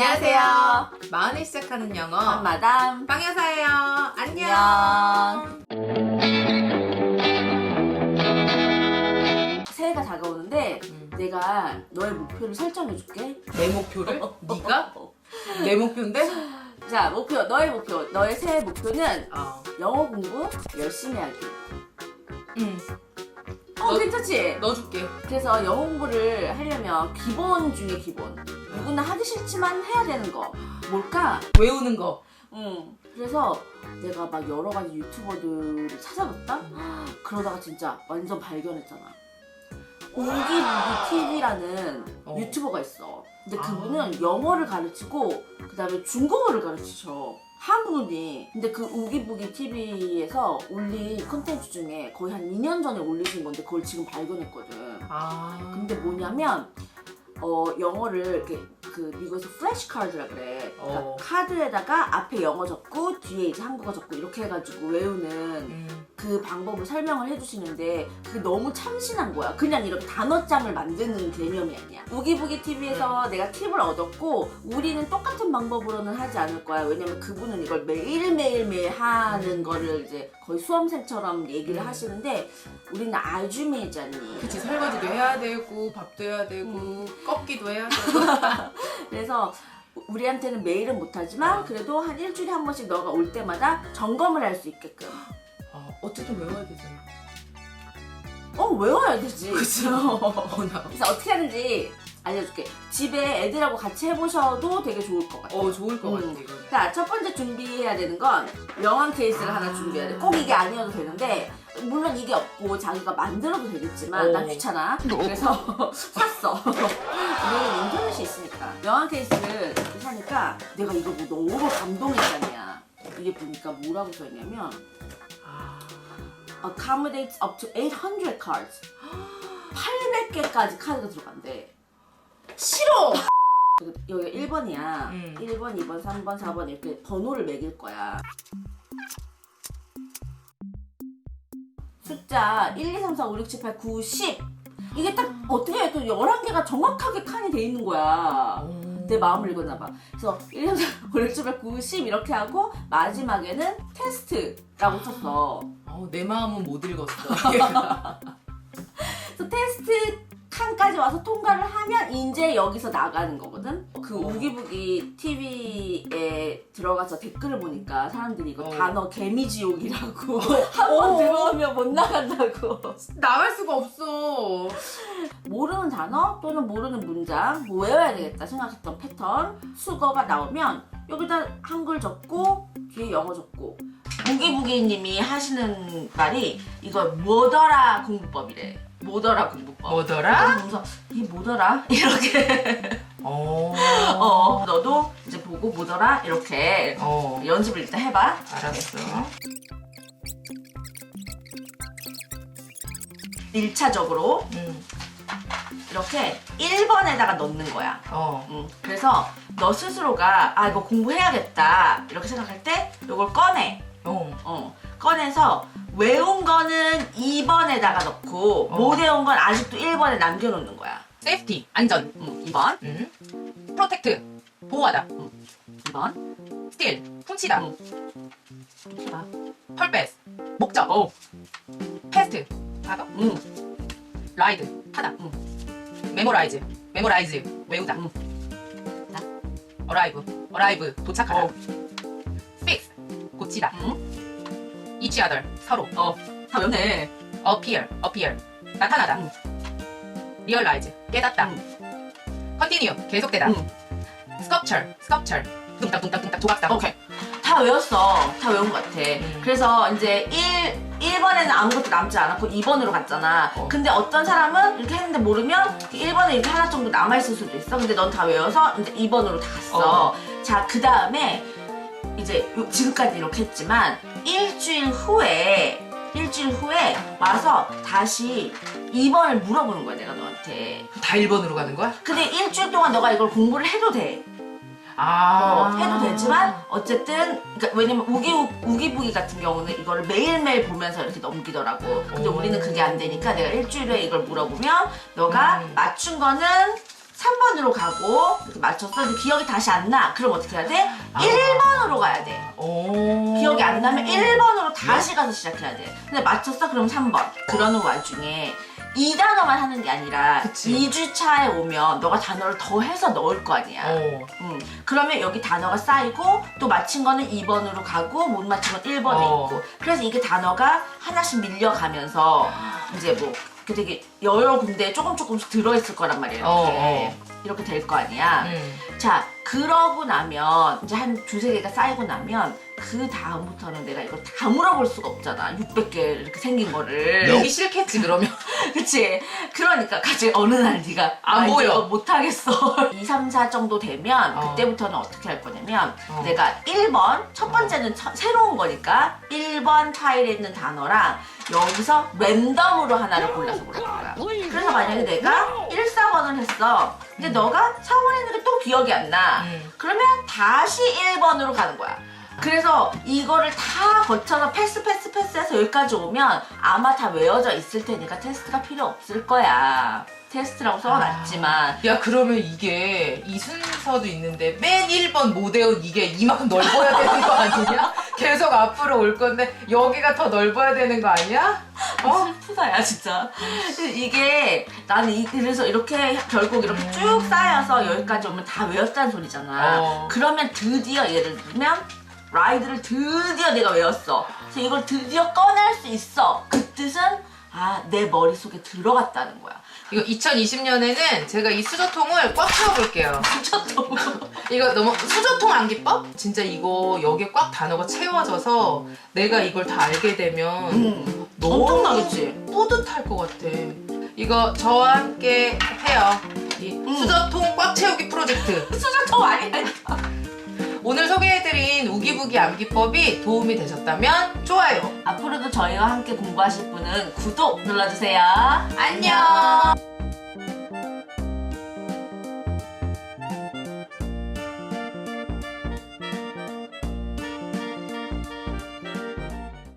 안녕하세요. 마흔을 시작하는 영어 한마담. 빵여사예요. 안녕. 새해가 다가오는데 음. 내가 너의 목표를 설정해줄게. 내 목표를? 네가? 내 목표인데? 자, 목표, 너의 목표, 너의 새해 목표는 어. 영어 공부 열심히 하기. 응. 어, 너- 괜찮지? 넣어줄게. 그래서 영어 공부를 하려면 기본 중에 기본. 누구나 하기 싫지만 해야 되는 거. 뭘까? 외우는 거. 응. 그래서 내가 막 여러 가지 유튜버들을 찾아봤다? 그러다가 진짜 완전 발견했잖아. 오기부기 TV라는 어. 유튜버가 있어. 근데 아. 그분은 영어를 가르치고 그다음에 중국어를 가르치셔. 한국인이. 근데 그 우기부기 TV에서 올린 컨텐츠 중에 거의 한 2년 전에 올리신 건데 그걸 지금 발견했거든. 아. 근데 뭐냐면 어 영어를 이렇게 그 미국에서 플래시 카드라 그래. 그러니까 어. 카드에다가 앞에 영어 적고 뒤에 이제 한국어 적고 이렇게 해가지고 외우는 음. 그 방법을 설명을 해주시는데 그게 너무 참신한 거야. 그냥 이렇게 단어장을 만드는 개념이 아니야. 우기부기 TV에서 내가 팁을 얻었고 우리는 똑같은 방법으로는 하지 않을 거야. 왜냐면 그분은 이걸 매일매일매일 하는 거를 이제 거의 수험생처럼 얘기를 음. 하시는데 우리는 아주 매잖니. 그치 설거지도 해야 되고 밥도 해야 되고 음. 꺾기도 해야 되고. 그래서 우리한테는 매일은 못하지만 그래도 한 일주일에 한 번씩 너가 올 때마다 점검을 할 수 있게끔. 어, 어쨌든 외워야 되잖아. 어 외워야 되지. 그치? 어. 어, 나. 그래서 어떻게 하는지 알려줄게. 집에 애들하고 같이 해보셔도 되게 좋을 것 같아. 어 좋을 것 음. 같아 이거. 자, 첫 번째 준비해야 되는 건 명함 케이스를 하나 준비해야 돼. 꼭 이게 아니어도 되는데, 물론 이게 없고 자기가 만들어도 되겠지만, 어. 난 귀찮아. 그래서 샀어. 우리는 인터넷이 있으니까. 명함 케이스를 이렇게 사니까 내가 이거 뭐 너무 감동했잖냐. 이게 보니까 뭐라고 써있냐면, 아. Accommodates up to 800 cards. 800개까지 카드가 들어간대. 싫어! 여기 1번이야. 음. 1번, 2번, 3번, 4번 이렇게 번호를 매길 거야. 숫자 1, 2, 3, 4, 5, 6, 7, 8, 9, 10. 이게 딱 어떻게 해도 11개가 정확하게 칸이 돼 있는 거야. 어. 내 마음을 읽었나 봐. 그래서 1, 2, 3, 4, 5, 6, 7, 8, 9, 10 이렇게 하고 마지막에는 테스트라고 썼어. 어, 내 마음은 못 읽었어. 그래서 테스트 칸까지 와서 통과를 하면 이제 여기서 나가는 거거든. 그 어. 우기부기 TV에 들어가서 댓글을 보니까 사람들이 이거 어. 단어 개미지옥이라고 한 번 들어오면 못 나간다고. 나갈 수가 없어. 모르는 단어 또는 모르는 문장 뭐 외워야 되겠다 생각했던 패턴 수거가 나오면 여기다 한글 적고 뒤에 영어 적고 무기무기님이 하시는 말이 이거 뭐더라 공부법이래 뭐더라 공부법 뭐더라? 그래서 이게 뭐더라 이렇게 어. 어 너도 이제 보고 뭐더라 이렇게 어. 연습을 일단 해봐 알았어. 1차적으로 응. 이렇게 1번에다가 넣는 거야 어. 음, 그래서 너 스스로가 아 이거 공부해야겠다 이렇게 생각할 때 이걸 꺼내 어. 어, 꺼내서 외운 거는 2번에다가 넣고 어. 못 외운 건 아직도 1번에 남겨놓는 거야 세이프티 안전 음, 2번 음. 프로텍트 보호하다 2번 스틸 훔치다 음. 펄베스 목적 어. 패스트 파더 음, 라이드 타다 음. 메모라이즈 메모라이즈 외우다 음. 자. 어라이브 어라이브 도착하다 어. 픽스 고치다 음. Each other 서로 어, 다 외웠네 appear appear 나타나다 음. realize 깨닫다 음. continue 계속되다 음. sculpture sculpture 뚱딱뚱딱뚱딱 조각상 오케이 다 외웠어 다 외운 것 같아 음. 그래서 이제 1 1번에는 아무것도 남지 않았고 2번으로 갔잖아. 어. 근데 어떤 사람은 이렇게 했는데 모르면 1번에 이렇게 하나 정도 남아있을 수도 있어. 근데 넌 다 외워서 이제 2번으로 다 갔어. 자, 그 다음에 이제 요- 지금까지 이렇게 했지만 일주일 후에 일주일 후에 와서 다시 2번을 물어보는 거야, 내가 너한테. 다 1번으로 가는 거야? 근데 일주일 동안 너가 이걸 공부를 해도 돼. 아 어, 해도 되지만 어쨌든 그러니까 왜냐면 우기 우기부기 같은 경우는 이거를 매일매일 보면서 이렇게 넘기더라고. 근데 오. 우리는 그게 안 되니까 내가 일주일에 이걸 물어보면 너가 음. 맞춘 거는 3번으로 가고 이렇게 맞췄어. 근데 기억이 다시 안 나. 그럼 어떻게 해야 돼? 아. 1번으로 가야 돼. 오. 기억이 안 나면 1번으로 다시 가서 시작해야 돼. 근데 맞췄어? 그럼 3번. 그러는 와중에 이 단어만 하는 게 아니라 그치. 2주차에 오면 너가 단어를 더 해서 넣을 거 아니야. 어. 음, 그러면 여기 단어가 쌓이고 또 맞힌 거는 2번으로 가고 못 맞힌 건 1번에 어. 있고 그래서 이게 단어가 하나씩 밀려가면서 이제 뭐 이렇게 되게 여러 군데에 조금 조금씩 들어있을 거란 말이에요. 이렇게, 어, 이렇게 될 거 아니야. 음. 자, 그러고 나면 이제 한 두세 개가 쌓이고 나면 그 다음부터는 내가 이걸 다 물어볼 수가 없잖아. 600개 이렇게 생긴 거를. 여기 싫겠지 그러면. 그치? 그러니까 갑자기 어느 날 네가 안 아, 보여. 이거 못하겠어. 2, 3, 4 정도 되면 어. 그때부터는 어떻게 할 거냐면 어. 내가 1번, 첫 번째는 처- 새로운 거니까 1번 타일에 있는 단어랑 여기서 랜덤으로 하나를 골라서 물어볼 거야. 그래서 만약에 내가 1, 4번을 했어. 근데 너가 4번 했는데 또 기억이 안 나. 음. 그러면 다시 1번으로 가는 거야. 그래서 이거를 다 거쳐서 패스 패스 패스해서 여기까지 오면 아마 다 외워져 있을 테니까 테스트가 필요 없을 거야. 테스트라고 써놨지만 야 그러면 이게 이 순서도 있는데 맨 1번 못 외운 이게 이만큼 넓어야 되는 거 아니냐? 계속 앞으로 올 건데 여기가 더 넓어야 되는 거 아니야? 어? 슬프다 야 진짜. 이게 나는 이, 그래서 이렇게 결국 이렇게 쭉 쌓여서 여기까지 오면 다 외웠다는 소리잖아. 어. 그러면 드디어 예를 들면 라이드를 드디어 내가 외웠어. 그래서 이걸 드디어 꺼낼 수 있어. 그 뜻은 아 내 머릿속에 들어갔다는 거야. 이거 2020년에는 제가 이 수저통을 꽉 채워볼게요. 미쳤어. 이거 너무 수저통 암기법? 진짜 이거 여기에 꽉 단어가 채워져서 내가 이걸 다 알게 되면 음, 너무 엄청나겠지. 뿌듯할 것 같아. 이거 저와 함께 해요. 이 음. 수저통 꽉 채우기 프로젝트. 수저통 아니야. 오늘 소개해드린 우기부기 암기법이 도움이 되셨다면 좋아요. 앞으로도 저희와 함께 공부하실 분은 구독 눌러주세요. 안녕.